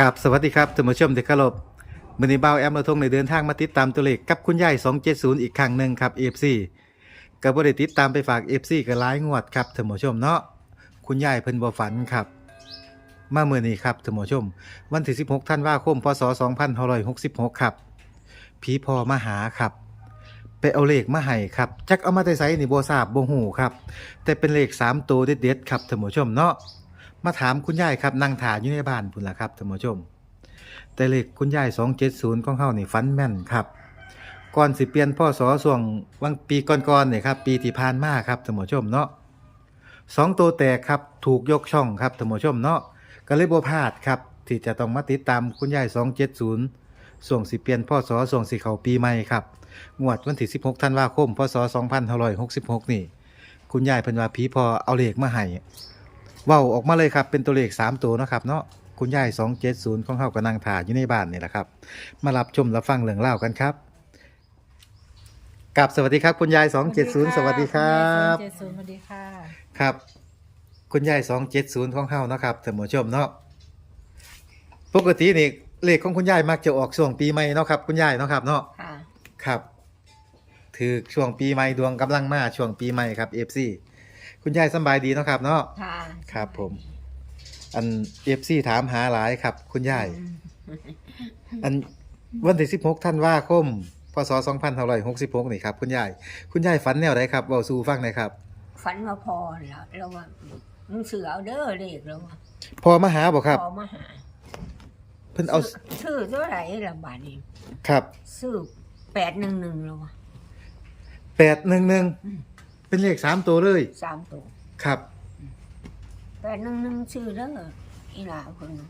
กับสวัสดีครับท่านผู้ชมที่เคารพมือนี้บ่าแอมเราทงในเดินทางมาติดตามตัวเลขกับคุณยาย270 อีกครั้งหนึ่งครับ FC ก็บ่ได้ติดตามไปฝาก FC ก็หลายงวดครับท่านผู้ชมเนาะคุณยายเพิ่นบ่ฝันครับ มาเมื้อนี้ครับท่านผู้ชม วันที่ 16ธันวาคมพศ2566ครับผีพ่อมาหาครับไปเอาเลขมาให้ครับจักเอามาแต่ไสนี่บ่ทราบบ่ฮู้ครับ แต่เป็นเลขสามตัวเด็ดๆครับท่านผู้ชมเนาะ มาถามคุณยายครับนั่งถาอยู่ในบ้านพุ่นล่ะครับท่านผู้ชม แต่เลขคุณยาย270ของเฮานี่ฟันแม่นครับ ก่อนสิเปลี่ยนพ่อสอส่วงวังปีก่อนๆเนี่ยครับปีที่ผ่านมาครับท่านผู้ชมเนาะสองตัวแตกครับถูกยกช่องครับท่านผู้ชมเนาะก็เลยบ่พลาดครับที่จะต้องมาติดตามคุณยาย270ส่วงสิเปลี่ยนพ่อสอส่วงสิเขาปีใหม่ครับงวดวันที่16ธันวาคมพศ2566นี่ คุณยายเพิ่นว่าผีพอเอาเลขมาให้ เว้าออกมาเลยครับเป็นตัวเลข 3 ตัวเนาะครับเนาะคุณยาย270ของเฮาก็นั่งถ่ายอยู่ในบ้านนี่แหละครับ มารับชมรับฟังเรื่องเล่าวกันครับกับสวัสดีครับคุณยาย 270 สวัสดีครับเจ็ดศูนย์สวัสดีค่ะครับ คุณยาย 270ของเฮาเนาะครับท่านผู้ชมเนาะปกตินี่เลขของคุณยายมักจะออกช่วงปีใหม่เนาะครับคุณยายเนาะครับเนาะค่ะครับถือช่วงปีใหม่ดวงกำลังมาช่วงปีใหม่ครับ FC คุณยายสำบายดีเนาะครับเนาะค่ะครับ ผม อันเอฟซีถามหาหลายครับ คุณยายอืมอันวันที่16ธันวาคมพศ2566นี่ครับ คุณยายคุณยายฝันแนวใดครับเว้าสู่ฟังหน่อยครับฝันมาพอแล้วเราว่ามึงเสือเอาเด้อเลขแล้วว่าพอมาหาบ่ครับพอมาหา เพิ่นเอาซื้อเท่าไหร่ละบาทนี้ครับซื้อแปดหนึ่งหนึ่งแล้วว่า811 เป็นเลขสามตัวเลย สามตัวครับแปดหนึ่งหนึ่งซื้อเด้ออีหลาคนน่ะ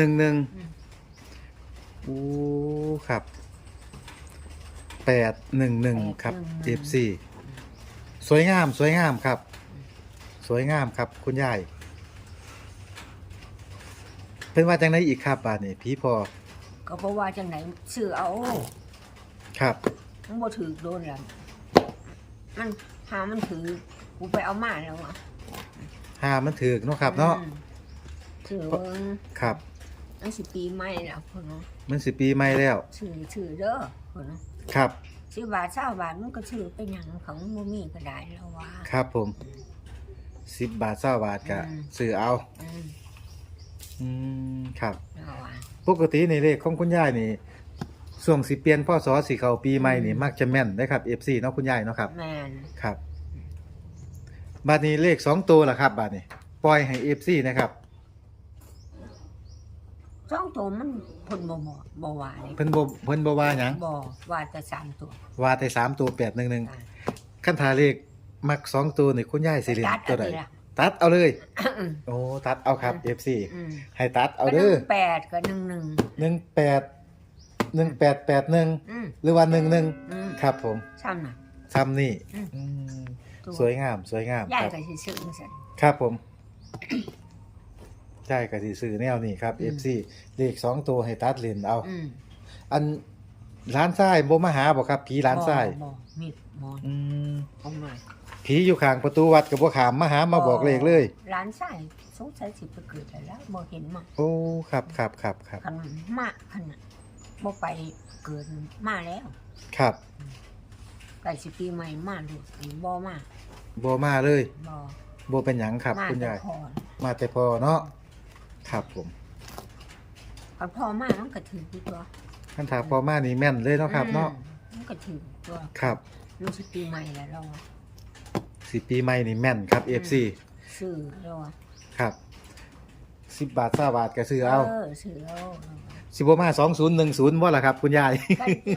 811โอ้ครับ811ครับ FC สวยงามสวยงามครับ สวยงามครับคุณยายเพิ่นว่าจังไดอีกครับบาดนี้พี่พอก็บอกว่าจังไหนซื้อเอาครับ มันบ่ถือโดนแล้ว มันหามันถือกูไปเอามาแล้วอะหามันถึกเนาะครับเนาะอืมถือเบิ่งครับ อันสิปีใหม่แล้วคนเนาะมันสิปีใหม่แล้ว ถือถือเด้อคนเนาะครับ สิบบาทเช้าบาทมันก็ถือเป็นหยังของบ่มีก็ได้แล้วว่า ครับผมสิบบาทเศร้าบาทกะอืม ซื้อเอา อืมอืมครับ แล้วว่าปกติในเลขของคุณยายนี่ ช่วงสิเปลี่ยนพ่อสอสิเข้าปีใหม่นี่อืมมักจะแม่นได้ครับ FC เนาะคุณยายเนาะครับ แม่นครับ บาทนี้เลขสองตัวล่ะครับบาทนี้ ปล่อยให้ FC นะครับ สองตัวมันเพิ่นบ่บ่บ่ว่าเลยเพิ่นบ่เพิ่นบ่ว่าหยังบ่ว่าแต่สามตัวว่าแต่สามตัวแปดหนึ่งหนึ่งอ่าขั้นทาเลขมักสองตัวนี่คุณยายสิเล่นตัดตัวใดเอาทีละตัดเอาเลยอืมโอ้ตัดเอาครับ FC อืมให้ตัดเอาก็เด้อหนึ่งแปดกับหนึ่งหนึ่งหนึ่งแปด หนึ่งแปดแปดหนึ่งอืมหรือว่าหนึ่งหนึ่งอืมครับผมซ้ำน่ะซ้ำนี่อืม อืมตัวสวยงามสวยงามยายครับ ก็สิซื้อจังซั่น ครับผม ใช่กสิซื้อแนวนี้ครับ อืม FC เลขสองตัวให้ตัดเลนเอา อืมอันร้านทรายบ่มาหาบ่ครับ ผีร้านทรายบ่บ่มีดหมอนอืมเอามาผีอยู่ข้างประตูวัดกับบ่ขามมาหามาบอกเลขเลย ร้านใส่สงสัยสิไปเกิดแล้วบ่เห็นมาโอ้ครับครับครับครับคันมาคันน่ะ บ่ไปเกิดมาแล้วครับไก่สิปีใหม่มาดูบ่มาบ่มาเลยบ่บ่เป็นหยังครับ มาคุณแต่ยาย พอมาแต่พอเนาะครับผมคันพ่อมามันก็ถืออยู่ตัวคันถามพอมานี่แม่นเลยเนาะครับ เนาะอืมมันก็ถือตัวครับมันสิปีใหม่แล้วเราอะสิปีใหม่นี่แม่นครับ FC ซื้อเราอะครับสิบบาทสาบาทก็ซื้อเอาเออซื้อเอาเราอะ สิบมาสองศูนย์หนึ่งศูนย์บ่ล่ะครับ คุณยาย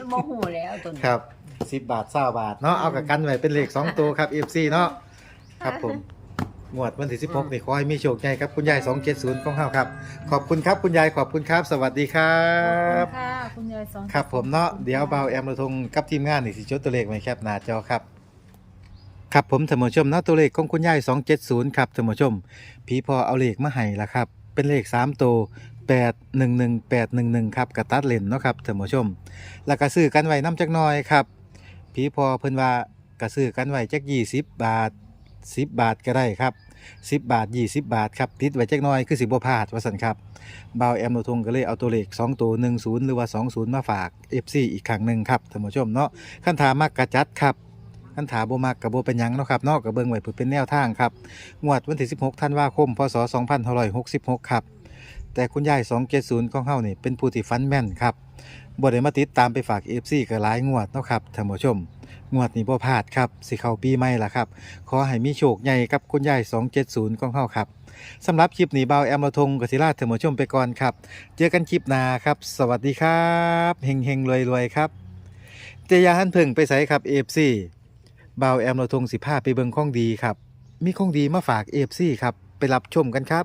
ก็บ่ฮู้แล้วตัวนี้ครับสิบบาทสาบาทเนาะเอากับกันไว้เป็นเลขสองตัวครับ FC เนาะครับผมงวดวันที่สิบหกนี่ขอให้มีโชคใหญ่ครับคุณยายสองเจ็ดศูนย์ของเฮาครับ ขอบคุณครับคุณยายขอบคุณครับ สวัสดีครับค่ะคุณยายสองครับผมเนาะเดี๋ยวเบาแอมระทงกับทีมงานนี่สิจดตัวเลขไว้แคปหน้าจอครับ ครับผมท่านผู้ชมเนาะตัวเลขของคุณยาย270 ครับท่านผู้ชมผีพอเอาเลขมาให้ละครับ เป็นเลข 3 ตัว 811811ครับกระตัดเลนเนาะครับท่านผู้ชม แล้วก็ซื้อกันไว้น้ำจักน่อยครับผีพอเพิ่นว่าก็ซื้อกันไว้จัก20 บาท 10 บาทก็ได้ครับ 10 บาท 20 บาทครับติดไว้จักน่อยคือสิบ่พลาดว่าซั่นครับเบาแอมโลทงก็เลยเอาตัวเลข2ตัว10 หรือว่า 20 มาฝาก FC อีกครั้งหนึ่งครับท่านผู้ชมเนาะคันถามมักกะจัดครับคันถามบ่มักก็บ่เป็นยังเนาะครับเนาะก็เบิงไว้เพื่อเป็นแนวทางครับ งวดวันที่ 16 ธันวาคม พศ 2566 ครับ แต่คุณยาย270ของเฮานี่เป็นผู้ที่ฟันแม่นครับบ่ได้มาติดตามไปฝาก FC ก็หลายงวดเนาะครับท่านผู้ชม งวดนี้บ่พลาดครับ สิเข้าปีใหม่ละครับ ขอให้มีโชคใหญ่กับคุณยาย270ของเฮาครับสำหรับคลิปนี้เบาแอมละทงกศิราท่านผู้ชมไปก่อนครับ เจอกันคลิปหน้าครับ สวัสดีครับเฮงเฮงรวยรวยๆครับแต่อยาหันเพิ่งไปใส่ครับ FC เบาแอมละทงสิพาไปเบิ่งของดีครับ มีของดีมาฝาก FC ครับไปรับชมกันครับ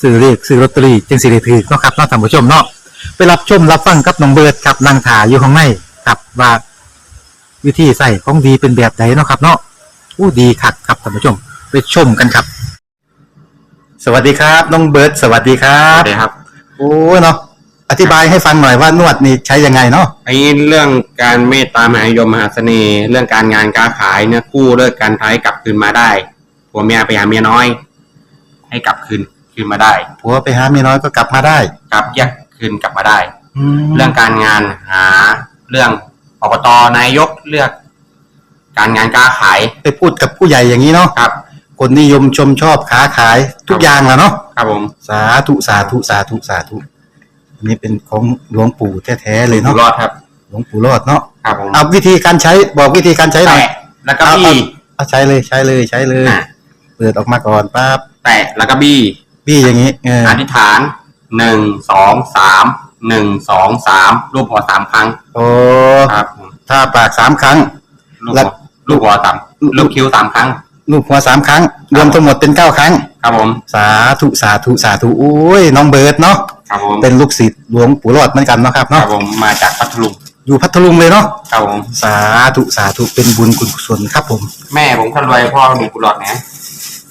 ซื้อเรียกซื้อลอตเตอรี่จึงสิได้ถือเนาะครับเนาะท่านผู้ชมเนาะไปรับชมรับฟังกับน้องเบิร์ดครับนางถาอยู่ข้างในครับว่าวิธีใส่ของดีเป็นแบบไหนเนาะครับเนาะอู้ดีคักครับท่านผู้ชม ไปชมกันครับ สวัสดีครับ น้องเบิร์ดสวัสดีครัครับบครับโอ้เนาะอธิบายให้ฟังหน่อยว่านวดนี่ใช้ยังไงเนาะไอ้เรื่องการเมตตามหานิยมมหาเสน่ห์เรื่องการงานการขายเนี่ยกู้เลิกการท้ายกลับคืนมาได้ผัวเมียไปหาเมียน้อย ให้กลับคืน คืนมาได้ผัวไปหาเมียน้อยก็กลับมาได้กลับแยกคืนกลับมาได้แล้เรื่วองการงานหาเรื่องอบตนายกเลือก การงานการขายไปพูดกับผู้ใหญ่อย่างนี้เนาะครับ คนนิยมชมชอบค้าขายทุกอย่างแหล้วเนาะครับผมสาธุสาธุสาธุสาธุอันนี้เป็นของหลวงปู่แท้ๆเลยอยู่เนาะรอดครับ หลวงปู่รอดเนาะครับผมเอาวิธีการใช้บอกวิธีการใช้หน่อย แตะแล้วก็บี้ เอาใช้เลยใช้เลยใช้เลย อะ เปิดออกมาก่อนปั๊บแตะแล้วก็บี้ พี่อย่างนี้เอออธิษฐานหนึ่งสองสามหนึ่งสองสามรูปหัวสามครั้งโอ้ครับผมถ้าปากสามครั้ง ลูกแล้หัววลูกหัวสามลูกคิ้วสามครั้ง ลูกหัวสามครั้ง รวมทั้งหมดเป็นเก้าครั้ง ครับผม สาธุสาธุสาธุโอ้ยน้องเบิร์ดเนาะครับผมเป็นลูกศิษย์หลวงปู่รอดเหมือนกันเนาะครับครัเนาะบผมมาจากพัทลุงอยู่พัทลุงเลยเนาะครับผมสาธุสาธุเป็นบุญคุณกุศลครับผม แม่ผมคนรวยพ่อมีกุหลาบนะ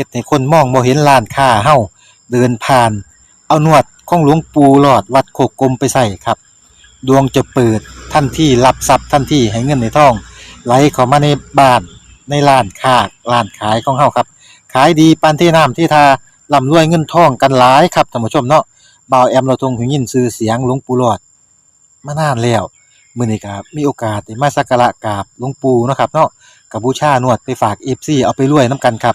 ฮ็ดให้คนมองบ่เห็นร้านค้าเฮาเดินผ่าน เอานวดของหลวงปู่หลอดวัดโคกกลมไปใส่ครับ ดวงจะเปิดทันทีรับทรัพย์ทันทีให้เงินในท้อง ไหลเข้ามาในบ้านในร้านค้าร้านขายของเฮาครับ ขายดีปานที่น้ำที่ทาร่ำรวยเงินทองกันหลายครับท่านผู้ชมเนาะบ่าวแอมเราทรงหูยินชื่อเสียงหลวงปู่หลอดมานานแล้วมื้อนี้ก็มีโอกาสได้มาสักการะกราบหลวงปู่เนาะครับเนาะกับบูชานวดไปฝาก FC เอาไปรวยนํกันครับ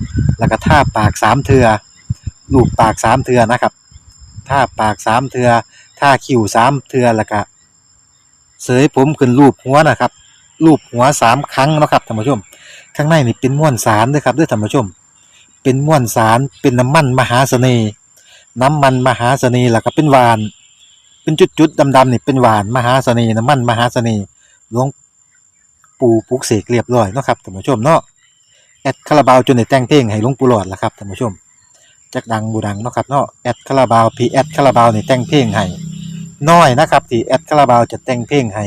แล้วก็ท่าปากสามเทือลูบปากสามเทือนะครับท่าปากสามเทือท่าคิ้วสามเทือแล้วก็เสยผมขึ้นรูปหัวนะครับรูปหัวสามครั้งนะครับท่านผู้ชม ข้างในนี่เป็นม้วนสารด้วยครับด้วยท่านผู้ชม เป็นม้วนสารเป็นน้ำมันมหาเสน่ห์น้ำมันมหาเสน่ห์แล้วก็เป็นหวาน เป็นจุดๆดำๆนี่เป็นหวานมหาเสน่ห์น้ำมันมหาเสน่ห์หลวงปู่ปุกเสกเรียบร้อยนะครับท่านผู้ชมเนาะ แอดคาราบาวจนได้แต่งเพลงให้หลวงปู่หลอดล้วครับท่านผู้ชมจักดังบูดังเนาะครับเนาะแอดคาราบาวพีแอดคาราบาวนี่แต่งเพลงให้น้อยนะครับที่แอดคาราบาวจะแต่งเพลงให้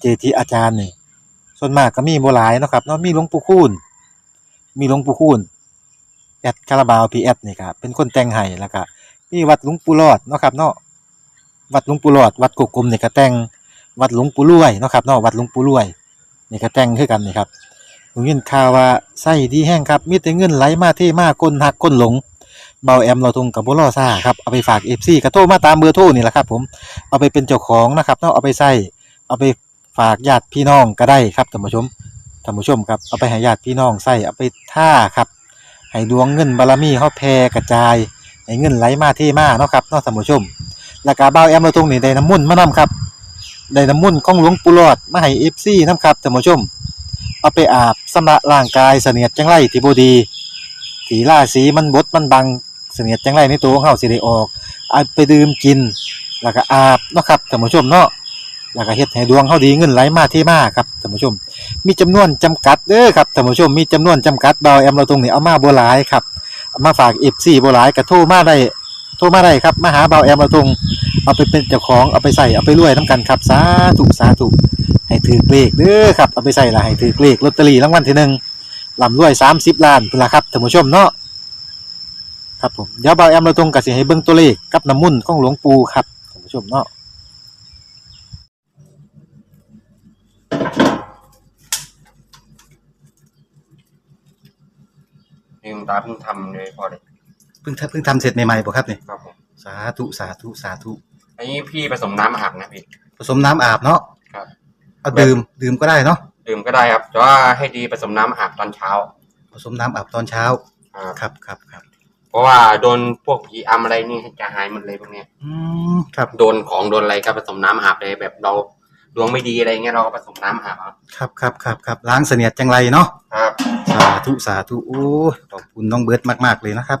เจทีอาจารย์นี่ส่วนมากก็มีโบ่หลายเนาะครับเนาะมีหลวงปู่คูณมีหลวงปู่คูณแอดคาราบาวพีแอดนี่ครับเป็นคนแต่งให้แล้วก็มีวัดหลวงปู่หลอดเนาะครับเนาะวัดหลวงปู่หลอด วัดกกกลมนี่ก็แต่งวัดหลวงปู่รวยเนาะครับเนาะวัดหลวงปู่รวยนี่ก็แต่งคือกันนี่ครับ ผมยินข่าวว่าไส้ดีแห้งครับ มีแต่เงินไหลมาเทมาก้นหักก้นหลง เบาแอมเราทงกับบ่รอซ่าครับ เอาไปฝาก FC ก็โทรมาตามเบอร์โทรนี่แหละครับ ผม เอาไปเป็นเจ้าของนะครับเนาะเอาไปใส่เอาไปฝากญาติพี่น้องก็ได้ครับท่านผู้ชมท่านผู้ชมครับ เอาไปให้ญาติพี่น้องใส่เอาไปท่าครับ ให้ดวงเงินบารมีเฮาแผ่กระจาย ให้เงินไหลมาเทมาเนาะครับเนาะท่านผู้ชม แล้วก็บ่าแอมเราตรงนี้ได้น้ำมุ่นมานํครับ ได้น้ำมุ่นของหลวงปู่หลอดมาให้ FC นํครับท่านผู้ชม เอาไปอาบสำระร่างกายเสนียดจังไรที่บ่ดีสีราสีมันบดมันบังเสนียดจังไรในตัวของเฮาสิได้ออกเอาไปดื่มกิน แล้วก็อาบเนาะครับท่านผู้ชมเนาะแล้วก็เฮ็ดให้ดวงเฮาดีเงินไหลมาเทมาครับท่านผู้ชม มีจำนวนจำกัดเด้อครับท่านผู้ชมมีจำนวนจำกัดบาวแอมเราตรงนี้เอามาบ่หลายครับมาฝาก FC บ่หลายก็โทรมาได้โทรมาได้ครับมาหาเบาแอมเราตรง เอาไปเป็นเจ้าของเอาไปใส่เอาไปรวยน้ำกันครับสาธุสาธุให้ถือเลขเด้อครับเอาไปใส่ละให้ถือเลขลอตเตอรี่รางวัลที่หนึ่งลำรวยสามสิบล้านพุ่นละครับท่านผู้ชมเนาะครับผมเดี๋ยวเบาแอมเราตรงกับสิให้เบิ่งตัวเลขกับน้ำมุ่นต์ของหลวงปู่ครับท่านผู้ชมเนาะลืมตาเพิ่งทำเลยพอเลยเพิ่งเพิ่งทำเสร็จใหม่ๆบ่ครับนี่ครับผม สาธุสาธุสาธุอันนี้พี่ผสมน้ำอาบนะพี่ ผสมน้ำอาบเนาะครับ เอาดื่มดื่มก็ได้เนาะดื่มก็ได้ครับแต่ว่าให้ดีผสมน้ำอาบตอนเช้าผสมน้ำอาบตอนเช้าครับครับครับครับเพราะว่าโดนพวกผีอำอะไรนี่จะหายหมดเลยพวกเนี้ยอืมครับโดนของโดนอะไรก็ผสมน้ำอาบเลยแบบเราดวงไม่ดีอะไรเงี้ยเราก็ผสมน้ำอาบเอาครับครับครับครับล้างเสนียดจังไรเนาะครับ สาธุสาธุโอ้ยขอบคุณน้องเบิร์ตมาก ๆ เลยนะครับ